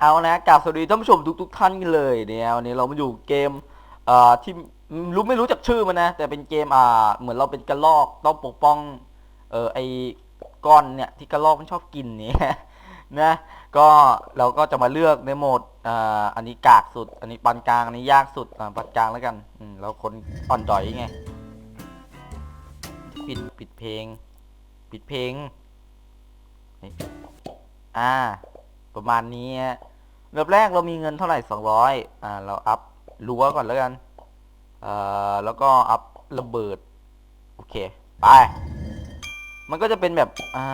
เอานะกาบสวัสดีท่านผู้ชมทุกๆท่านกันเลยเนี่ยวันนี้เรามาอยู่เกมเอ่อที่รู้ไม่รู้จักชื่อมันนะ แต่เป็นเกมอ่าเหมือนเราเป็นกระรอกต้องปกป้องเออไอก้อนเนี่ยที่กระรอกมันชอบกินเนี่ยนะก็เราก็จะมาเลือกในโหมดอ่าอันนี้กากสุด อันนี้ปานกลางอันนี้ยากสุดอ่าปานกลางแล้วกันอืมเราคนอ่อนดอยไงปิดปิดเพลง ปิดเพลงอ่า ประมาณนี้เริ่มแรกเรามีเงินเท่าไหร่สองร้อยอ่า เราอัพรั้วก่อนแล้วกันเอ่อแล้วก็อัพระเบิด โอเค ไป มันก็จะเป็นแบบ อ่า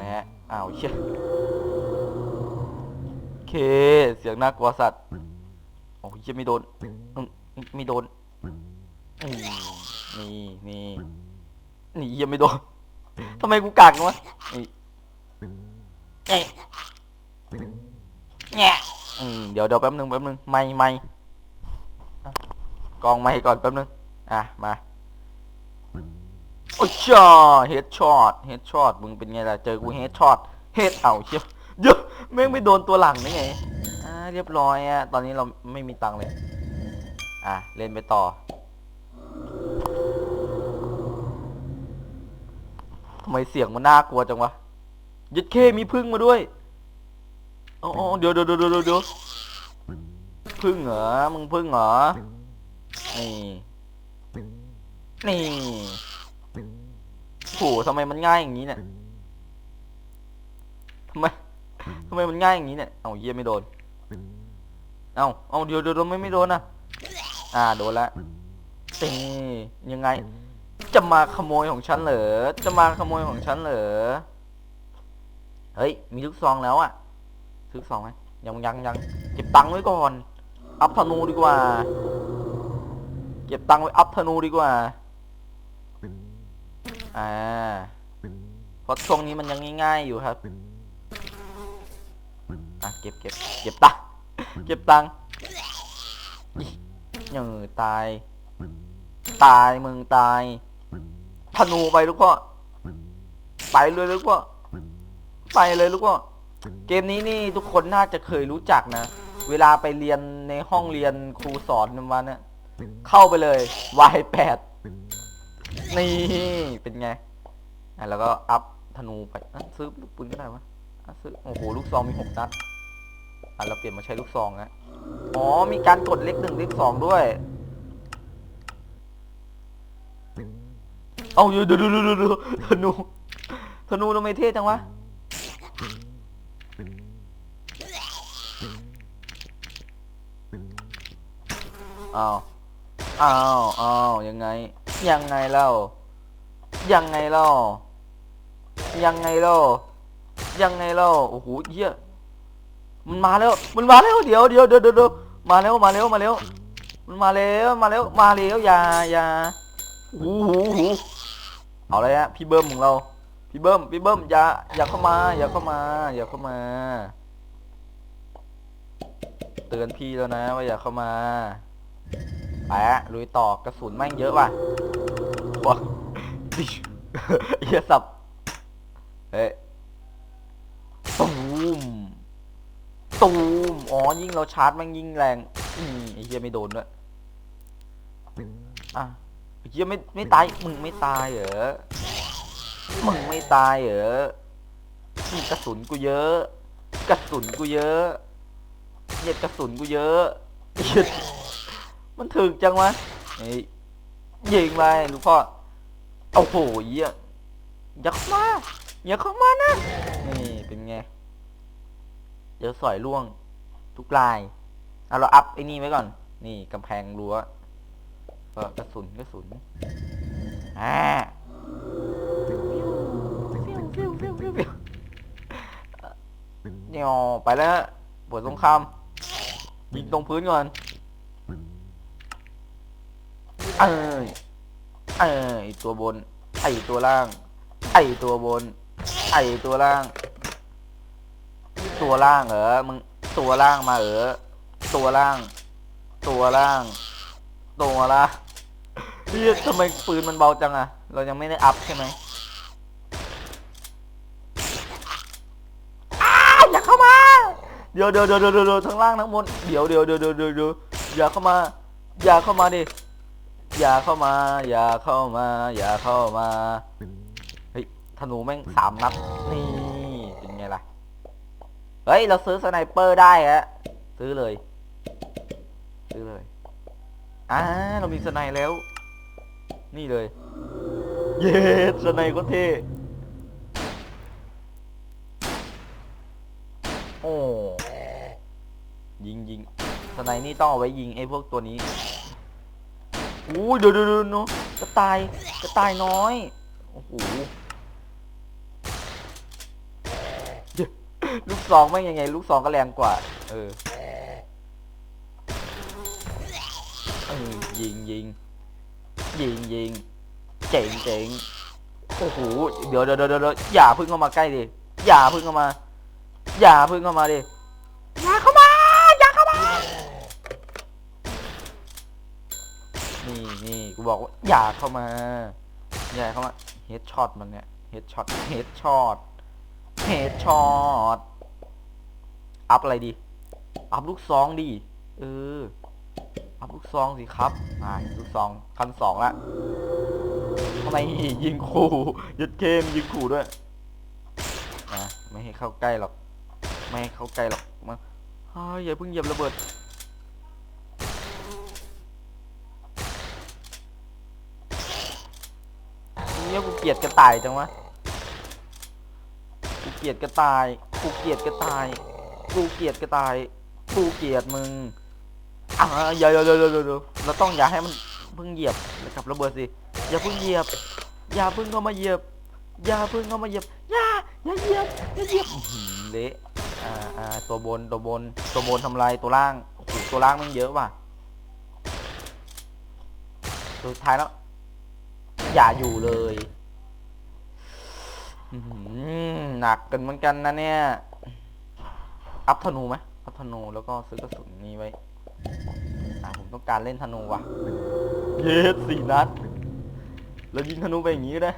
นะฮะอ้าวเชี่ยโอเค เสียงน่ากลัวสัตว์ โอ้ยเชี่ยไม่โดนไม่โดน นี่นี่นี่ยังไม่โดนทำไมกูกากวะนี่เอ๊ะ แง่อืมเดี๋ยวเดี๋ยวแป๊บนึงแป๊บนึงไม่ไม่อะกองไม่ก่อนแป๊บนึง อะ มา โอ้ยช่อเฮดช็อตเฮดช็อตมึงเป็นไงล่ะ เจอกูเฮดช็อตเฮดเอาเชียวเยอะแม่งไม่โดนตัวหลังได้ไง อ่า เรียบร้อยอะ ตอนนี้เราไม่มีตังค์เลย อะ เล่นไปต่อ ทำไมเสียงมันน่ากลัวจังวะยึดเคมีพึ่งมาด้วย อ๋อเดี๋ยวเดี๋ยวเดี๋ยวเดี๋ยวเดี๋ยวพึ่งเหรอ มึงพึ่งเหรอ นี่ นี่โหทำไมมันง่ายอย่างนี้เนี่ยทำไมทำไมมันง่ายอย่างนี้เนี่ย เอาเยี่ยไม่โดน เอาเอาเดี๋ยวเดี๋ยวเดี๋ยวไม่ไม่โดนนะอ่าโดนละนี่ยังไง จะมาขโมยของฉันเหรอ จะมาขโมยของฉันเหรอ เฮ้ย มีลูกซองแล้วอะ ซื้อสองไหมยังยังยังเก็บตังค์ไว้ก่อน อัพธนูดีกว่า เก็บตังค์ไว้อัพธนูดีกว่า อ่า เพราะช่วงนี้มันยังง่าย ๆ อยู่ครับ อะเก็บเก็บเก็บตังค์เก็บตังค์อิยังตาย ตายมึงตาย ธนูไปลูกพ่อ ไปเลยลูกพ่อ ไปเลยลูกพ่อ เกมนี้นี่ทุกคนน่าจะเคยรู้จักนะ เวลาไปเรียนในห้องเรียนครูสอนมาเนี่ยเข้าไปเลย Y8 นี่เป็นไงอะแล้วก็อัพธนูไปอะซื้อลูกปืนก็ได้วะอะซื้อโอ้โหลูกซองมีหกนัดอะเราเปลี่ยนมาใช้ลูกซองนะอ๋อมีการกดเลขหนึ่งเลขสองด้วยเอาอยู่ดูดูดูดูดูธนูธนูทำไมเท่จังวะ อ้าวอ้าวอ้าวยังไง ยังไงเล่า ยังไงเล่า ยังไงเล่า ยังไงเล่า โอ้โหเหี้ย มันมาแล้ว มันมาแล้ว เดี๋ยวเดี๋ยวเดี๋ยวเดี๋ยวมาแล้ว มาแล้ว มาแล้ว มันมาแล้ว มาแล้ว มาแล้ว อย่าอย่าโอ้โหโอ้โหเอาเลยฮะ พี่เบิ้มของเรา พี่เบิ้ม พี่เบิ้ม อย่า อย่าเข้ามา อย่าเข้ามา อย่าเข้ามา เตือนพี่แล้วนะว่าอย่าเข้ามา ไปะลุยต่อกระสุนแม่งเยอะว่ะว้าเฮียสับ เฮ้ยตูมตูมอ๋อ ยิ่งเราชาร์จแม่งยิ่งแรง อืมไอ้เฮียไม่โดนด้วยอะเฮียไม่ไม่ตาย มึงไม่ตายเหรอ มึงไม่ตายเหรอกระสุนกูเยอะ กระสุนกูเยอะเหี้ยกระสุนกูเยอะเหี้ย มันถึกจังวะเฮ้ยยิงไปลูกพ่อโอ้โหเยี่ยอย่าเข้ามาอย่าเข้ามานะ นี่เป็นไง เดี๋ยวสอยล่วง ทุกลาย เอาเราอัพไอ้นี่ไว้ก่อน นี่กำแพงรั้วกระสุนกระสุนอ่าเนี่ยไปแล้วฮะบทสงครามยิงตรงพื้นก่อน เอ้ยเอ้ตัวบน ไอตัวล่าง ไอตัวบน ไอตัวล่าง ตัวล่างเหรอมึงตัวล่างมาเหรอตัวล่าง ตัวล่าง ตัวล่างเฮ้ยทำไมปืนมันเบาจังอะเรายังไม่ได้อัพใช่ไหมอย่าเข้ามา เดี๋ยวเดี๋ยวเดี๋ยวเดี๋ยวเดี๋ยวทั้งล่างทั้งบนเดี๋ยวเดี๋ยวเดี๋ยวเดี๋ยวเดี๋ยวอย่าเข้ามา อย่าเข้ามาดิ อย่าเข้ามา อย่าเข้ามา อย่าเข้ามา เฮ้ยธนูแม่งสามนัด นี่ เป็นไงล่ะ เฮ้ย เราซื้อสไนเปอร์ได้ฮะ ซื้อเลย ซื้อเลย อ่า เรามีสไนแล้ว นี่เลย เย้สไนก็เท่โอ้ยิงยิงสไนนี่ต้องเอาไว้ยิงไอ้พวกตัวนี้ อู้ยเดี๋ยวเดี๋ยวเนาะกระตายกระตายน้อย โอ้โหลูกซองไม่ยังไง ลูกซองก็แรงกว่า เออยิงยิงยิงยิงเจ๋งเจ๋งโอ้โหเดี๋ยวเดี๋ยวเดี๋ยวอย่าพึ่งเข้ามาใกล้ดิอย่าพึ่งเข้ามา อย่าพึ่งเข้ามาดิอย่าเข้ามา นี่นี่กูบอกว่าอย่าเข้ามา อย่าเข้ามาเฮดช็อตมันเนี่ยเฮดช็อตเฮดช็อตเฮดช็อตอัพอะไรดี อัพลูกซองดี เออ อัพลูกซองสิครับอ่าลูกซองคันสองละทำไมยิงขู่ยัดเกมยิงขู่ด้วยอะไม่ให้เข้าใกล้หรอก ไม่ให้เข้าใกล้หรอกมาเฮ้ยอย่าเพิ่งเหยียบระเบิด ยกูเกลียดกระต่ายจังวะกูเกลียดกระต่ายกูเกลียดกระต่ายกูเกลียดกระต่ายกูเกลียดมึงอ่าอย่าอย่าอย่าอย่าเราต้องอย่าให้มันเพิ่งเหยียบแล้วกับระเบิดสิอย่าเพิ่งเหยียบ อย่าเพิ่งเข้ามาเหยียบ อย่าเพิ่งเข้ามาเหยียบอย่าอย่าเหยียบอย่าเหยียบเละอ่าอ่าตัวบนตัวบนตัวบนทำลายตัวล่างโอ้โหตัวล่างมันเยอะว่ะสุดท้ายแล้ว อย่าอยู่เลยหนักกันเหมือนกันนะเนี่ย อัพธนูไหมอัพธนูแล้วก็ซื้อกระสุนนี้ไว้อ่าผมต้องการเล่นธนูว่ะ เยสสี่นัด แล้วยิงธนูไปอย่างนี้ก็ได้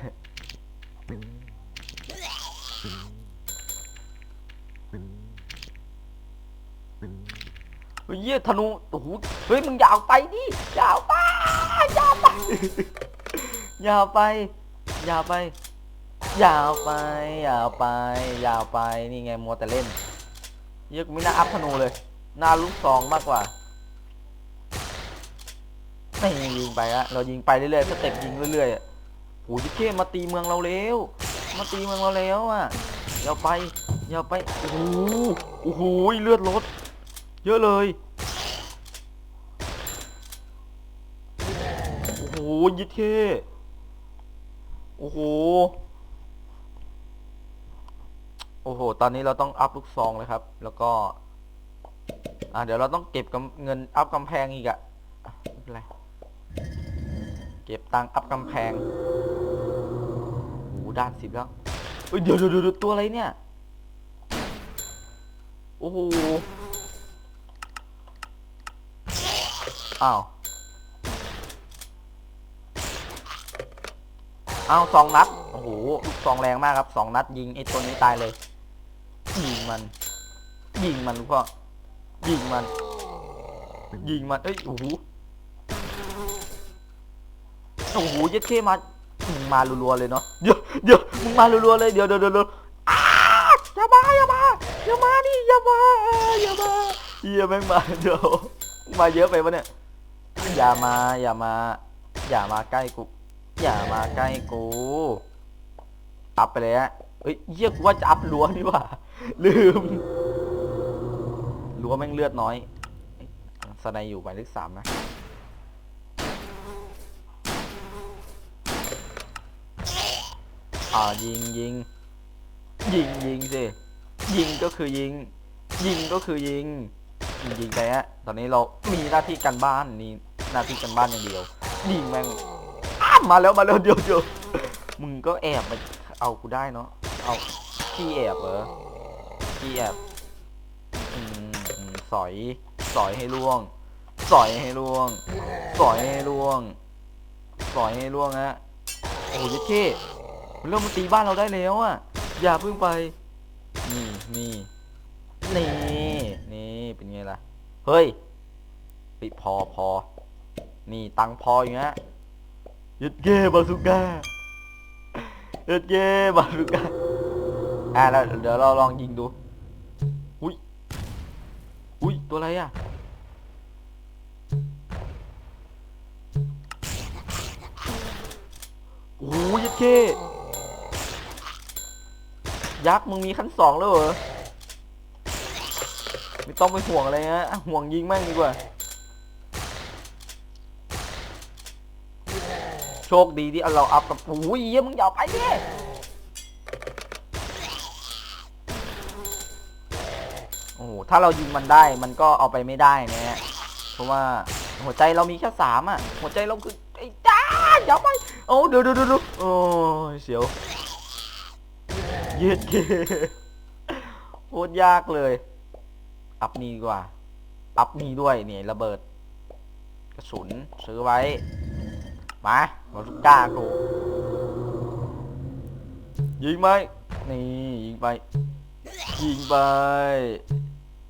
เฮ้ยธนูโอ้โหเฮ้ยมึงอยาวไปดิอยาวไปอยาวไป อย่าไป อย่าไป อย่าไป อย่าไป อย่าไป นี่ไงมัวแต่เล่น เยอะกูไม่น่าอัพธนูเลยหน้าลูกซองมากกว่าไม่ยิงไปอะเรายิงไปเรื่อยๆสเต็ปยิงเรื่อยๆอะโอ้ยเท่มาตีเมืองเราแล้วมาตีเมืองเราแล้วอะ อย่าไป อย่าไป โอ้โห โอ้โห เลือดลด เยอะเลยโอ้โหยิดเท่ โอ้โห โอ้โห ตอนนี้เราต้องอัพลูกซองเลยครับ แล้วก็ อ่า เดี๋ยวเราต้องเก็บกำเงินอัพกำแพงอีกอะไม่เป็นไร เก็บตังอัพกำแพงโอ้โหด้านสิบแล้วเอ้ยเดี๋ยวเดี๋ยวเดี๋ยวตัวอะไรเนี่ย โอ้โห อ้าว เอาสองนัด โอ้โหลูกซองแรงมากครับสองนัดยิงไอ้ตัวนี้ตายเลย ยิงมัน ยิงมันลูกพ่อยิงมัน ยิงมัน เอ้ย โอ้โห โอ้โหเยัดเข้มามึงมารัวๆเลยเนาะ เดี๋ยวเดี๋ยวมึงมารัวๆเลย เดี๋ยวเดี๋ยวเดี๋ยวเยอ้าอย่ามาอย่ามาอย่ามาดิอย่ามาอย่ามาเฮียแม่งมาเดี๋ยวมาเยอะไปปะเนี่ย อย่ามาอย่ามา อย่ามาใกล้กู อย่ามาใกล้กู อัพไปเลยฮะเฮ้ยเยี่ยกูว่าจะอัพรั้วนี่ว่า ลืมรั้วแม่งเลือดน้อยสไนอยู่หมายเลขสามนะอ่ายิงยิงยิงยิงสิยิงก็คือยิง ยิงก็คือยิง ยิงไปฮะตอนนี้เรามีหน้าที่การบ้านนี่หน้าที่การบ้านอย่างเดียวยิงแม่ง มาแล้วมาแล้วเดี๋ยวเดี๋ยวมึงก็แอบมาเอากูได้เนาะเอาขี้แอบเหรอขี้แอบอืมอืมสอยสอยให้ล่วง สอยให้ล่วง สอยให้ล่วง สอยให้ล่วงฮะโอ้ยเจ๊มันเริ่มมาตีบ้านเราได้แล้วอะอย่าเพิ่งไปนี่นี่นี่นี่เป็นไงล่ะ เฮ้ยปิพอพอ นี่ตังพออยู่นะ ยึดเก้บาสุก้ายึดเก้บาสุก้าอะแล้วเดี๋ยวเราลองยิงดูอุ้ยอุ้ยตัวอะไรอะโอ้ยยัดเก้ยักษ์มึงมีขั้นสองแล้วเหรอไม่ต้องไปห่วงอะไรฮะห่วงยิงแม่งดีกว่า ชคดีที่เราอัพกับโอ้ยเหี้ยมึงอย่าไปดิโอ้โหถ้าเรายิงมันได้มันก็เอาไปไม่ได้นะฮะเพราะว่าหัวใจเรามีแค่สามอะ หัวใจเราคือไอ้จ้าอย่าไปโอ้เดี๋ยวเดี๋ยวเดี๋ยวโอ้เสียวเย็ดเกโคตรยากเลย อัพนี้ดีกว่า อัพนี้ด้วยนี่ระเบิด กระสุนซื้อไว้ มาบอลก้ากูยิงไหมนี่ยิงไป ยิงไป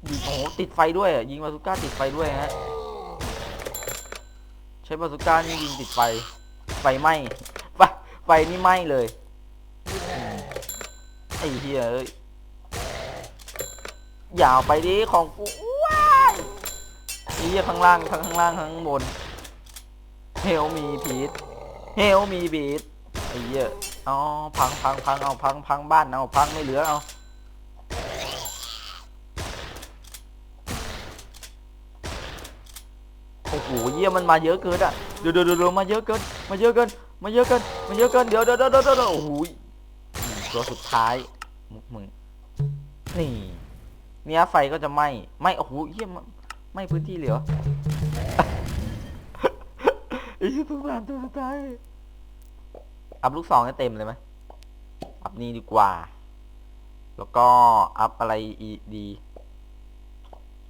ยิงโอ้โหติดไฟด้วยยิงบาซูก้าติดไฟด้วยฮะใช้บาซูก้านี่ยิงติดไฟ ไฟไหม้ไฟไฟนี่ไหม้เลยไอ้เหี้ยเอ้ยอย่าไปดิของกูว้ายไอ้เหี้ยข้างล่างทั้งข้างล่างทั้งข้างบน เฮลมีพีทเฮลมีบีทไอ้เหี้ยอ๋อพังพังพังเอาพังพังบ้านเอาพังไม่เหลือเอาโอ้โหเยี่ยมันมาเยอะเกินอะเดี๋ยวเดี๋ยวเดี๋ยวมาเยอะเกินมาเยอะเกินมาเยอะเกินมาเยอะเกินเดี๋ยวเดี๋ยวเดี๋ยวเดี๋ยวเดี๋ยวโอ้โหตัวสุดท้ายมึงนี่เนี้ยไฟก็จะไหม้ไหม้โอ้โหเยี่ยมไหม้พื้นที่เหลือ อ้ยี่เพิ่งานตัวสุดท้ายอัพลูกสองให้เต็มเลยไหมอัพนี่ดีกว่า แล้วก็อัพอะไรอีดี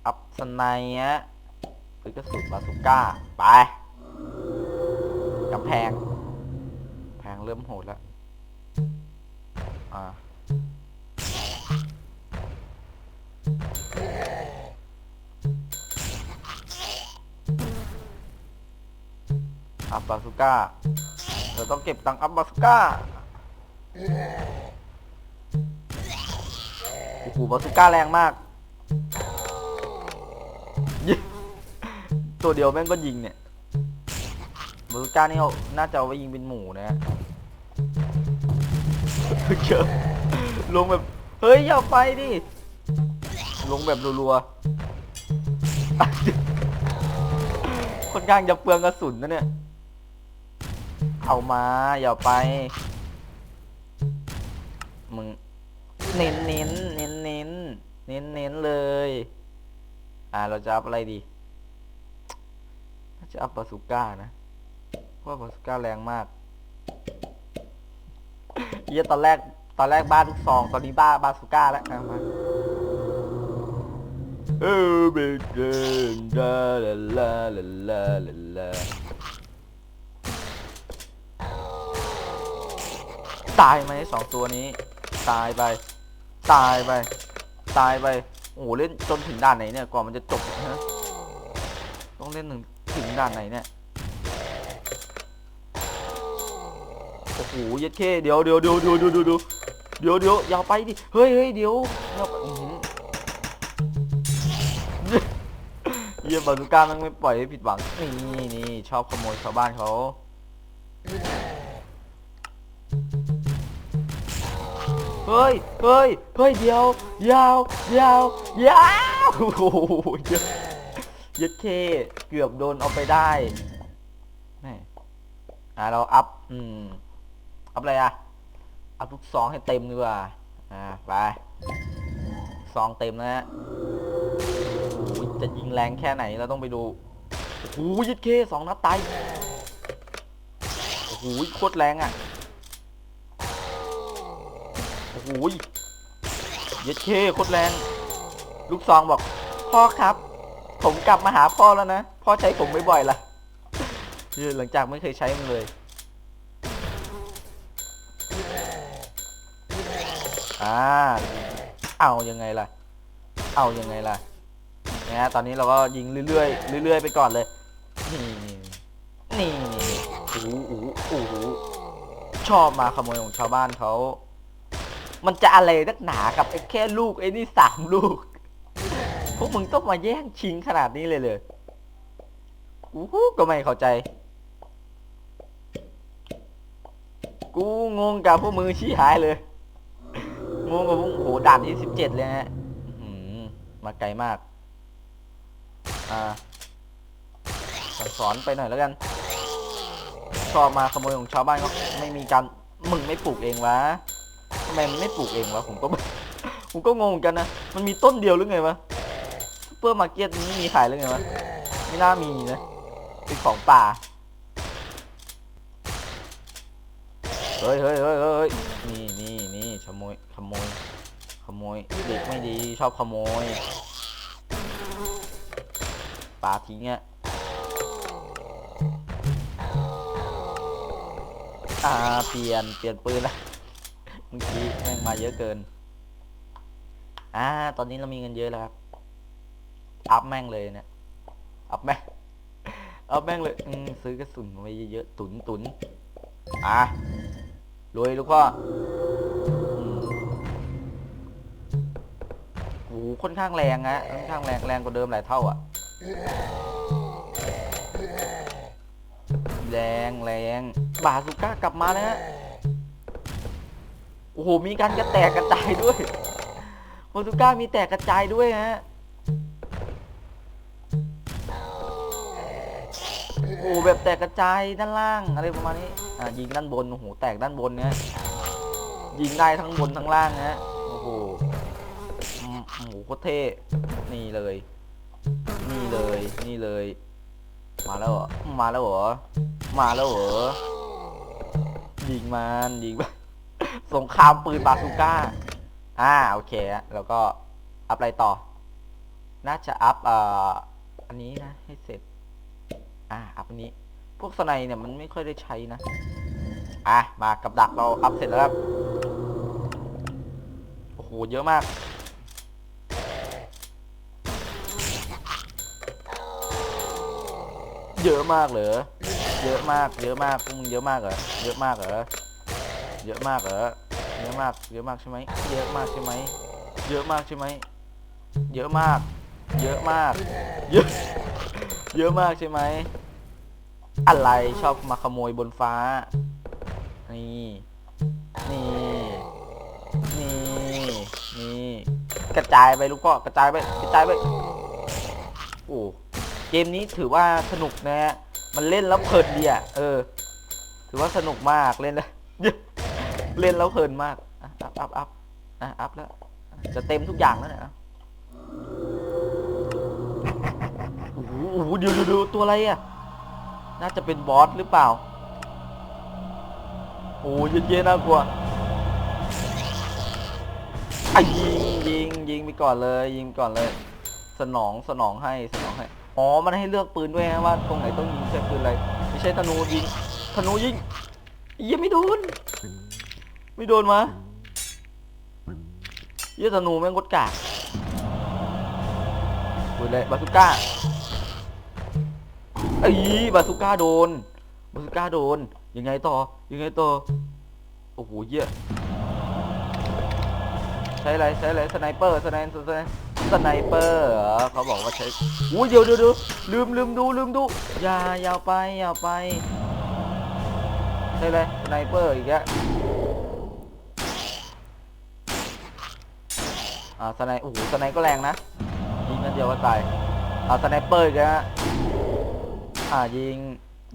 อัพสไนยะหรือกระสุนบาสุก้า ไปกำแพง แพงเริ่มโหดแล้ว อ่า อัพบาสุก้าเราต้องเก็บตังค์อัพบาสุก้าโอ้โหบาสุก้าแรงมากยิงตัวเดียวแม่งก็ยิงเนี่ยบาสุก้านี่เขาน่าจะเอาไว้ยิงเป็นหมูนะฮะเจอลงแบบ เฮ้ยอย่าไปดิ ลงแบบรัวๆค่อนข้างจะเปลืองกระสุนนะเนี่ย เอามา อย่าไป มึง เน้นเน้นเน้นเน้นเน้นเน้นเลย อ่า เราจะอัพอะไรดีจะอัพบาสุก้านะ เพราะบาสุก้าแรงมากเฮียตอนแรก ตอนแรกบ้าทุกซอง ตอนนี้บ้าบาสุก้าแล้วอะมาเออเบเกนดาลาลาลาลาลาลา ตายไหมสองตัวนี้ ตายไป ตายไป ตายไป โอ้โหเล่นจนถึงด่านไหนเนี่ย กว่ามันจะจบฮะต้องเล่นถึงถึงด่านไหนเนี่ย โอ้โหย็ดเคเดี๋ยวเดี๋ยวเดี๋ยวเดี๋ยวเดี๋ยวเดี๋ยวเดี๋ยวเดี๋ยวเดี๋ยวอย่าไปดิ เฮ้ยเฮ้ยเดี๋ยวอย่าไปอื้อหือเยี่ยบาลูก้ามันไม่ปล่อยให้ผิดหวัง นี่นี่ชอบขโมยชาวบ้านเขา ฮ้ย เฮ้ย เฮ้ยเดียว ยาว ยาว ยาวโอ้โหเยอะเยัดเคเกือบโดนเอาไปได้แม่อะเราอัพ อืม อัพอะไรอะ อัพทุกซองให้เต็มดีกว่า อ่า ไป ซองเต็มนะฮะโอ้โหจะยิงแรงแค่ไหนเราต้องไปดู โอ้โหยัดเคสองนัดตาย โอ้โหโคตรแรงอะ โอ้โหยเย็ดเคโคตรแรง ลูกซองบอก พ่อครับ ผมกลับมาหาพ่อแล้วนะ พ่อใช้ผมบ่อยๆล่ะเออหลังจากไม่เคยใช้มันเลยอ่าเอายังไงล่ะ เอายังไงล่ะนะฮะตอนนี้เราก็ยิงเรื่อยๆเรื่อยๆไปก่อนเลย นี่นี่โอ้โหโอ้โหชอบมาขโมยของชาวบ้านเขา มันจะอะไรนักหนากับไอ้แค่ลูกไอ้นี่สามลูก พวกมึงต้องมาแย่งชิงขนาดนี้เลยเลยอู้หูก็ไม่เข้าใจ กูงงกับพวกมือชี้หายเลย งงกับพวกโหด่านที่สิบเจ็ดเลยฮะมาไกลมาก อ่าสั่งสอนไปหน่อยแล้วกัน ชอบมาขโมยของชาวบ้านก็ไม่มีการมึงไม่ปลูกเองวะำไมมันไม่ปลูกเองวะผมก็ ผมก็งงเหมือนกันนะ มันมีต้นเดียวหรือไงวะซูเปอร์มาร์เก็ตนี้มีขายหรือไงวะ ไม่น่ามีนะ เป็นของป่า เฮ้ยเฮ้ยเฮ้ยเฮ้ยนี่นี่นี่ขโมย ขโมย ขโมย เด็กไม่ดีชอบขโมยปาทิ้งอะอ่า เปลี่ยน เปลี่ยนปืนละ มื่อกี้แม่งมาเยอะเกิน อ่า ตอนนี้เรามีเงินเยอะแล้วครับ อัพแม่งเลยเนี่ย อัพแม่ง อัพแม่งเลย อืมซื้อกระสุนไว้เยอะๆ ตุนตุนอะรวยลูกพ่อโอ้โหค่อนข้างแรงนะค่อนข้างแรงแรงกว่าเดิมหลายเท่าอะ แรงแรงบาสุก้ากลับมาแล้วฮะ โอ้โห มีการกระแตกกระจายด้วยบาสุก้ามีแตกกระจายด้วยฮะ โอ้โห แบบแตกกระจายด้านล่างอะไรประมาณนี้ อ่า ยิงด้านบน โอ้โห แตกด้านบนเนี่ยยิงได้ทั้งบนทั้งล่างนะโอ้โหอืมโอ้โหโคตรเท่ นี่เลย นี่เลย นี่เลย มาแล้วเหรอ มาแล้วเหรอ มาแล้วเหรอ ยิงมัน ยิงมัน สงครามปืนบาซูก้า อ่า โอเคฮะแล้วก็ อัพอะไรต่อ น่าจะอัพอ่าอันนี้นะ ให้เสร็จ อ่า อัพอันนี้ พวกสไนเนี่ยมันไม่ค่อยได้ใช้นะ อะ มากับดักเราอัพเสร็จแล้วครับ โอ้โห เยอะมากเยอะมากเหรอ เยอะมาก เยอะมากพวกมึงเยอะมากเหรอ เยอะมากเหรอ เยอะมากเหรอเยอะมากเยอะมากใช่ไหมเยอะมากใช่ไหมเยอะมากใช่ไหมเยอะมาก เยอะมาก เยอะ เยอะมากใช่ไหมอะไรชอบมาขโมยบนฟ้า นี่นี่นี่นี่กระจายไปลูกพ่อกระจายไปกระจายไปโอ้เกมนี้ถือว่าสนุกนะฮะมันเล่นแล้วเพลินดีอะเออ ถือว่าสนุกมากเล่นแล้ว เล่นแล้วเพลินมากอะอัพอัพอัพอะอัพแล้ว จะเต็มทุกอย่างแล้วเนี่ยอะโอ้โหโอ้โหเดี๋ยวเดี๋ยวเดี๋ยวตัวอะไรอะ น่าจะเป็นบอสหรือเปล่า โอ้ยเย็นๆน่ากลัวไอะยิงยิงยิงไปก่อนเลย ยิงก่อนเลย สนองสนองให้สนองให้ อ๋อ มันให้เลือกปืนด้วยนะว่าตรงไหนต้องยิงใช้ปืนอะไร ไม่ใช่ธนูยิงธนูยิงยังไม่โดน ไม่โดนมาเยี่ยธนูแม่งกดกากปืนเลยบาสุก้าไอ้บาสุก้าโดน บาสุก้าโดน ยังไงต่อ ยังไงต่อ โอ้โหเยี่ยใช้อะไรใช้อะไรสไนเปอร์สไนสไนสไนเปอร์เขาบอกว่าใช้โอ้ยเดี๋ยวเดี๋ยวเดี๋ยวลืมลืมดูลืมดูอย่าอย่าไปอย่าไปใช่เลยสไนเปอร์อีกแล้ว อ่าสไนโอ้โหสไนก็แรงนะยิงนัดเดียวก็ตายอ่าสไนเปอร์อีกแล้วอ่ายิง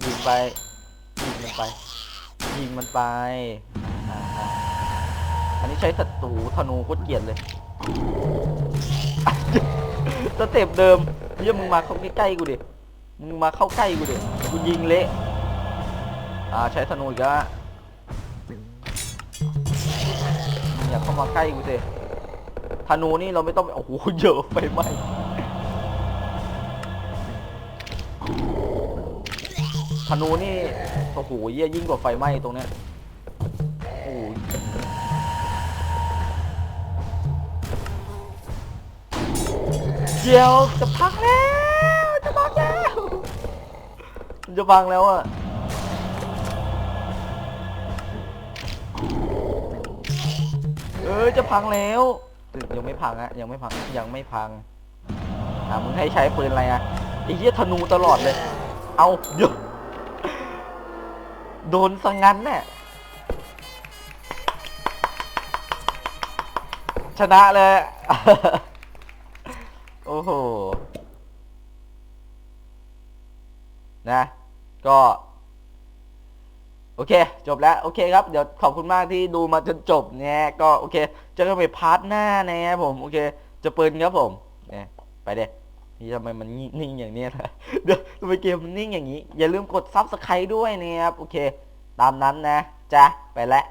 ยิงไปยิงมันไป ยิงมันไปอ่าอ่าอันนี้ใช้ศัตรูธนูโคตรเกลียดเลยสเต็ปเดิมเยี่ยมึงมาเข้าใกล้ๆกูดิมึงมาเข้าใกล้กูดิกูยิงเละอ่าใช้ธนูอีกแล้วอย่าเข้ามาใกล้กูสิ ธนูนี่เราไม่ต้องโอ้โหเยอะไปไหมธนูนี่โอ้โหเยี่ยยิ่งกว่าไฟไหม้ตรงเนี้ยโอ้โหยเดี๋ยวจะพังแล้วจะพังแล้วมันจะพังแล้วอะเออจะพังแล้ว ยังไม่พังอะยังไม่พังยังไม่พังอะมึงให้ใช้ปืนอะไรอะไอ้เหี้ยธนูตลอดเลย เอาเดี๋ยวโดนสังงั้นเนี่ยชนะเลย โอ้โห นะ ก็ โอเค จบแล้ว โอเคครับ เดี๋ยวขอบคุณมากที่ดูมาจนจบเนี่ยก็โอเคเจอกันไปพาร์ทหน้านะครับผมโอเค จะปืนครับผมเนี่ยไปเด็นี่ทำไมมันนิ่งอย่างเนี้ยล่ะเดี๋ยวทำไมเกมมันนิ่งอย่างนี้ อย่าลืมกดซับสไครต์ด้วยนะครับโอเค ตามนั้นนะจ้ะไปแล้ว